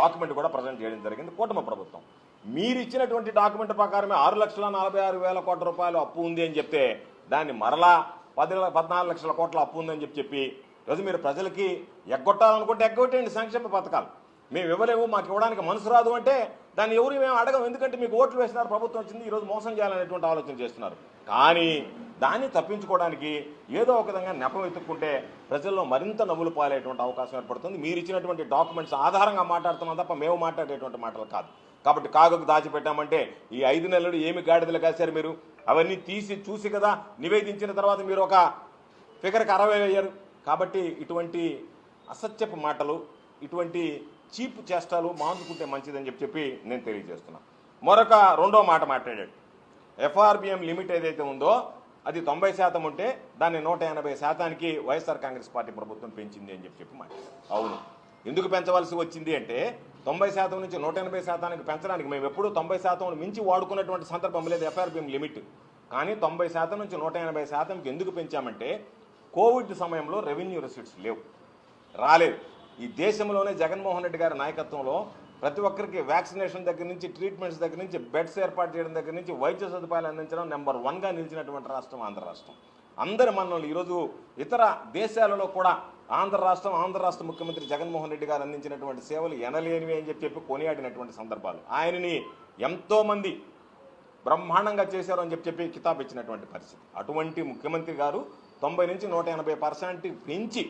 Document కూడా present చేయడం జరిగింది కూటమి ప్రభుత్వం. మీరు ఇచ్చినటువంటి డాక్యుమెంట్ ప్రకారమే ఆరు లక్షల నలభై ఆరు వేల కోట్ల రూపాయలు అప్పు ఉంది అని చెప్తే దాన్ని మరలా పది పద్నాలుగు లక్షల కోట్ల అప్పు ఉందని చెప్పి చెప్పి రోజు మీరు ప్రజలకి ఎగ్గొట్టాలనుకుంటే ఎగ్గొట్టేయండి సంక్షేమ పథకాలు. మేము ఇవ్వలేము మాకు ఇవ్వడానికి మనసు రాదు అంటే దాన్ని ఎవరు మేము అడగం. ఎందుకంటే మీకు ఓట్లు వేసినారు ప్రభుత్వం వచ్చింది ఈరోజు మోసం చేయాలనేటువంటి ఆలోచన చేస్తున్నారు. కానీ దాన్ని తప్పించుకోవడానికి ఏదో ఒక విధంగా నెపం ఎత్తుక్కుంటే ప్రజల్లో మరింత నవ్వులు పాలేటువంటి అవకాశం ఏర్పడుతుంది. మీరు ఇచ్చినటువంటి డాక్యుమెంట్స్ ఆధారంగా మాట్లాడుతున్నాం తప్ప మేము మాట్లాడేటువంటి మాటలు కాదు. కాబట్టి కాగకు దాచిపెట్టామంటే ఈ ఐదు నెలలు ఏమి గాడిదలు కాశారు మీరు? అవన్నీ తీసి చూసి కదా నివేదించిన తర్వాత మీరు ఒక ఫిగర్కి అరవై అయ్యారు కాబట్టి ఇటువంటి అసత్యపు మాటలు ఇటువంటి చీప్ చేష్టాలు మానుకుంటే మంచిదని చెప్పి చెప్పి నేను తెలియజేస్తున్నా. మరొక రెండో మాట మాట్లాడాడు. ఎఫ్ఆర్బిఎం లిమిట్ ఏదైతే ఉందో అది తొంభై శాతం ఉంటే దాన్ని నూట ఎనభై శాతానికి వైఎస్ఆర్ కాంగ్రెస్ పార్టీ ప్రభుత్వం పెంచింది అని చెప్పి చెప్పి మాట్లాడారు అవును. ఎందుకు పెంచవలసి వచ్చింది అంటే తొంభై శాతం నుంచి నూట ఎనభై శాతానికి పెంచడానికి మేము ఎప్పుడూ తొంభై శాతం మించి వాడుకున్నటువంటి సందర్భం లేదు ఎఫ్ఆర్బిఎం లిమిట్. కానీ తొంభై శాతం నుంచి నూట ఎనభై శాతంకి ఎందుకు పెంచామంటే కోవిడ్ సమయంలో రెవెన్యూ రిసిట్స్ లేవు. రాలేదు. ఈ దేశంలోనే జగన్మోహన్ రెడ్డి గారి నాయకత్వంలో ప్రతి ఒక్కరికి వ్యాక్సినేషన్ దగ్గర నుంచి ట్రీట్మెంట్స్ దగ్గర నుంచి బెడ్స్ ఏర్పాటు చేయడం దగ్గర నుంచి వైద్య సదుపాయాలు అందించడం నెంబర్ వన్గా నిలిచినటువంటి రాష్ట్రం ఆంధ్ర రాష్ట్రం. అందరి మనల్ని ఈరోజు ఇతర దేశాలలో కూడా ఆంధ్ర రాష్ట్రం ఆంధ్ర రాష్ట్ర ముఖ్యమంత్రి జగన్మోహన్ రెడ్డి గారు అందించినటువంటి సేవలు ఎనలేనివి అని చెప్పి చెప్పి కొనియాడినటువంటి సందర్భాలు. ఆయనని ఎంతోమంది బ్రహ్మాండంగా చేశారు అని చెప్పి చెప్పి కితాబ్ ఇచ్చినటువంటి పరిస్థితి. అటువంటి ముఖ్యమంత్రి గారు తొంభై నుంచి నూట ఎనభై పర్సెంట్ పెంచి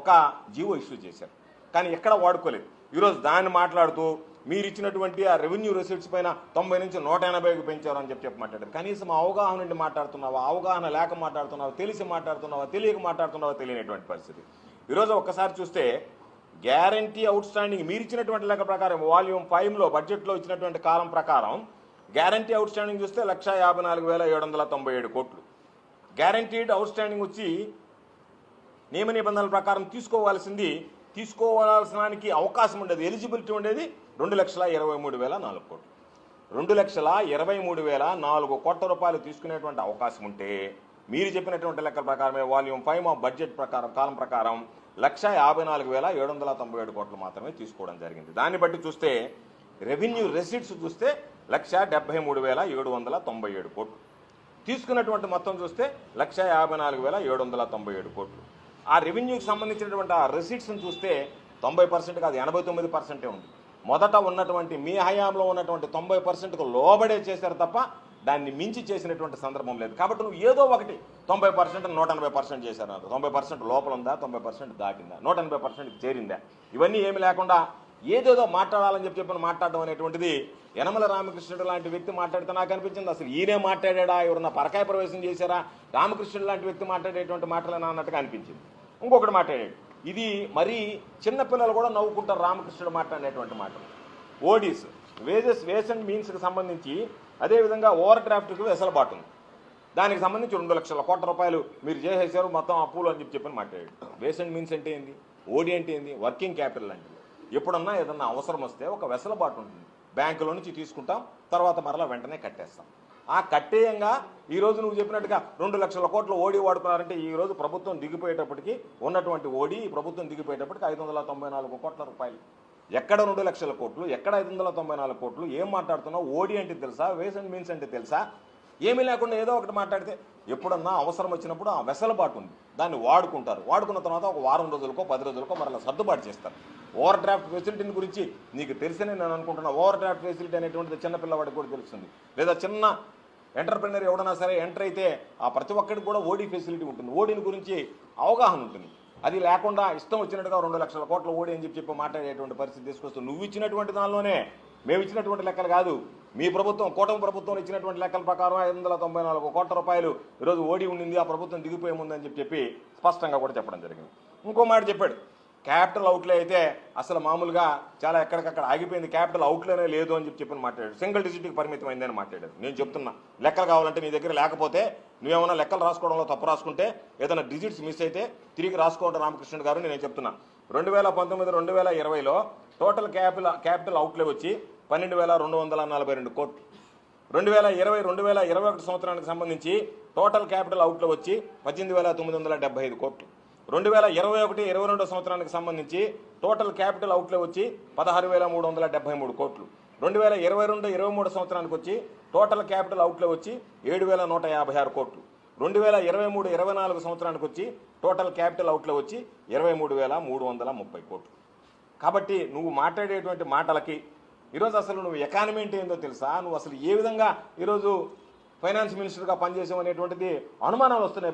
ఒక జీవో ఇష్యూ చేశారు. కానీ ఎక్కడ వాడుకోలేదు. ఈరోజు దాన్ని మాట్లాడుతూ మీరు ఇచ్చినటువంటి ఆ రెవెన్యూ రిసీట్స్ పైన తొంభై నుంచి నూట ఎనభైకి పెంచారు అని చెప్పి చెప్పి మాట్లాడారు కనీసం అవగాహన నుండి మాట్లాడుతున్నావా? అవగాహన లేక మాట్లాడుతున్నావా? తెలిసి మాట్లాడుతున్నావా? తెలియక మాట్లాడుతున్నావా? తెలియనటువంటి పరిస్థితి. ఈరోజు ఒక్కసారి చూస్తే గ్యారంటీ అవుట్ స్టాండింగ్ మీరు ఇచ్చినటువంటి లెక్క ప్రకారం వాల్యూమ్ ఫైవ్లో బడ్జెట్లో ఇచ్చినటువంటి కాలం ప్రకారం గ్యారంటీ అవుట్ స్టాండింగ్ చూస్తే లక్ష యాభై నాలుగు వేల ఏడు వందల తొంభై ఏడు కోట్లు. గ్యారంటీడ్ అవుట్ స్టాండింగ్ వచ్చి నియమ నిబంధనల ప్రకారం తీసుకోవాల్సింది తీసుకోవాల్సినానికి అవకాశం ఉండేది ఎలిజిబిలిటీ ఉండేది రెండు లక్షల ఇరవై మూడు వేల నాలుగు కోట్లు. రెండు లక్షల ఇరవై మూడు వేల నాలుగు కోట్ల రూపాయలు తీసుకునేటువంటి అవకాశం ఉంటే మీరు చెప్పినటువంటి లెక్కల ప్రకారమే వాల్యూమ్ ఫైవ్ ఆఫ్ బడ్జెట్ ప్రకారం కాలం ప్రకారం లక్ష యాభై నాలుగు వేల ఏడు వందల తొంభై ఏడు కోట్లు మాత్రమే తీసుకోవడం జరిగింది. దాన్ని బట్టి చూస్తే రెవెన్యూ రెసిట్స్ చూస్తే లక్ష డెబ్బై మూడు వేల ఏడు వందల తొంభై ఏడు కోట్లు. తీసుకున్నటువంటి మొత్తం చూస్తే లక్ష యాభై నాలుగు వేల ఏడు వందల తొంభై ఏడు కోట్లు. ఆ రెవెన్యూకి సంబంధించినటువంటి ఆ రిసీట్స్ని చూస్తే తొంభై పర్సెంట్ కాదు ఎనభై తొమ్మిది పర్సెంటే ఉంది. మొదట ఉన్నటువంటి మీ హయాంలో ఉన్నటువంటి తొంభై పర్సెంట్కు లోబడే చేశారు తప్ప దాన్ని మించి చేసినటువంటి సందర్భం లేదు. కాబట్టి నువ్వు ఏదో ఒకటి తొంభై పర్సెంట్ నూట ఎనభై పర్సెంట్ చేశారు తొంభై పర్సెంట్ లోపల ఉందా? తొంభై పర్సెంట్ దాటిందా? నూట ఎనభై పర్సెంట్ చేరిందా? ఇవన్నీ ఏమి లేకుండా ఏదేదో మాట్లాడాలని చెప్పి చెప్పిన మాట్లాడడం అనేటువంటిది యనమల రామకృష్ణుడు లాంటి వ్యక్తి మాట్లాడితే నాకు అనిపించింది. అసలు ఈయనే మాట్లాడా ఎవరన్నా పరకాయ ప్రవేశం చేశారా? రామకృష్ణుడు లాంటి వ్యక్తి మాట్లాడేటువంటి మాటలేనా అన్నట్టుగా అనిపించింది. ఇంకొకటి మాట్లాడాడు. ఇది మరీ చిన్నపిల్లలు కూడా నవ్వుకుంటారు రామకృష్ణుడు మాట్లాడేటువంటి మాటలు. ఓడీస్ వేజెస్ వేస్ అండ్ మీన్స్కి సంబంధించి అదేవిధంగా ఓవర్ డ్రాఫ్ట్కి వెసలుబాటు ఉంది. దానికి సంబంధించి రెండు లక్షల కోట్ల రూపాయలు మీరు చేసేసారు మొత్తం అప్పులు అని చెప్పి చెప్పని మాట్లాడాడు. వేస్ అండ్ మీన్స్ అంటే ఏంది? ఓడి అంటే ఏంది? వర్కింగ్ క్యాపిటల్ అంటే ఎప్పుడన్నా ఏదన్నా అవసరం వస్తే ఒక వెసలుబాటు ఉంటుంది. బ్యాంకులో నుంచి తీసుకుంటాం తర్వాత మరలా వెంటనే కట్టేస్తాం. ఆ కట్టేయంగా ఈరోజు నువ్వు చెప్పినట్టుగా రెండు లక్షల కోట్లు ఓడి వాడుకున్నారంటే ఈరోజు ప్రభుత్వం దిగిపోయేటప్పటికి ఉన్నటువంటి ఓడి ప్రభుత్వం దిగిపోయేటప్పటికి ఐదు వందల తొంభై నాలుగు కోట్ల రూపాయలు. ఎక్కడ రెండు లక్షల కోట్లు ఎక్కడ ఐదు వందల తొంభై నాలుగు కోట్లు ఏం మాట్లాడుతున్నావు ఓడి అంటే తెలుసా వేస్ అండ్ మీన్స్ అంటే తెలుసా? ఏమీ లేకుండా ఏదో ఒకటి మాట్లాడితే ఎప్పుడన్నా అవసరం వచ్చినప్పుడు ఆ వెసలుబాటు ఉంది. దాన్ని వాడుకుంటారు. వాడుకున్న తర్వాత ఒక వారం రోజులకో పది రోజులకో మరలా సర్దుబాటు చేస్తారు. ఓవర్ డ్రాఫ్ట్ ఫెసిలిటీని గురించి నీకు తెలిసనే నేను అనుకుంటున్నా. ఓవర్ డ్రాఫ్ట్ ఫెసిలిటీ అనేటువంటిది చిన్న పిల్లవాడికి కూడా తెలుస్తుంది. లేదా చిన్న ఎంటర్ప్రినర్ ఎవడన్నా సరే ఎంటర్ అయితే ఆ ప్రతి ఒక్కరికి కూడా ఓడీ ఫెసిలిటీ ఉంటుంది. ఓడీని గురించి అవగాహన ఉంటుంది. అది లేకుండా ఇష్టం వచ్చినట్టుగా రెండు లక్షల కోట్ల ఓడి అని చెప్పి చెప్పి మాట్లాడేటువంటి పరిస్థితి తీసుకొస్తూ నువ్వు ఇచ్చినటువంటి దానిలోనే మేము ఇచ్చినటువంటి లెక్కలు కాదు. మీ ప్రభుత్వం కూటమి ప్రభుత్వం ఇచ్చినటువంటి లెక్కల ప్రకారం ఐదు వందల తొంభై నాలుగు కోట్ల రూపాయలు ఈరోజు ఓడి ఉండింది ఆ ప్రభుత్వం దిగిపోయే ముందని చెప్పి చెప్పి స్పష్టంగా కూడా చెప్పడం జరిగింది. ఇంకో మాట చెప్పాడు. క్యాపిటల్ అవుట్లే అయితే అసలు మామూలుగా చాలా ఎక్కడికక్కడ ఆగిపోయింది. క్యాపిటల్ అవుట్లేనే లేదు అని చెప్పి చెప్పి మాట్లాడాడు సింగిల్ డిజిట్కి పరిమితం అయిందని మాట్లాడాడు నేను చెప్తున్నా లెక్కలు కావాలంటే నీ దగ్గర లేకపోతే నువ్వేమైనా లెక్కలు రాసుకోవడంలో తప్పు రాసుకుంటే ఏదైనా డిజిట్స్ మిస్ అయితే తిరిగి రాసుకోవడం రామకృష్ణుడు గారు నేను చెప్తున్నా. రెండు వేల పంతొమ్మిది రెండు వేల ఇరవైలో టోటల్ క్యాపిటల్ క్యాపిటల్ అవుట్లే వచ్చి పన్నెండు వేల రెండు వందల నలభై రెండు కోట్లు. రెండు వేల ఇరవై రెండు వేల ఇరవై ఒకటి సంవత్సరానికి సంబంధించి టోటల్ క్యాపిటల్ అవుట్లో వచ్చి పద్దెనిమిది వేల తొమ్మిది వందల డెబ్బై ఐదు కోట్లు. రెండు వేల ఇరవై ఒకటి ఇరవై రెండో సంవత్సరానికి సంబంధించి టోటల్ క్యాపిటల్ అవుట్లే వచ్చి పదహారు వేల మూడు వందల డెబ్బై మూడు కోట్లు. రెండు వేల ఇరవై రెండు ఇరవై మూడు సంవత్సరానికి వచ్చి టోటల్ క్యాపిటల్ అవుట్లే వచ్చి ఏడు వేల నూట యాభై ఆరు కోట్లు. రెండు వేల ఇరవై మూడు ఇరవై నాలుగు సంవత్సరానికి వచ్చి టోటల్ క్యాపిటల్ అవుట్లే వచ్చి ఇరవై మూడు వేల మూడు వందల ముప్పై కోట్లు. కాబట్టి నువ్వు మాట్లాడేటువంటి మాటలకి ఈరోజు అసలు నువ్వు ఎకానమీ అంటే ఏందో తెలుసా? నువ్వు అసలు ఏ విధంగా ఈరోజు ఫైనాన్స్ మినిస్టర్గా పనిచేసావు అనేటువంటిది అనుమానాలు వస్తున్నాయి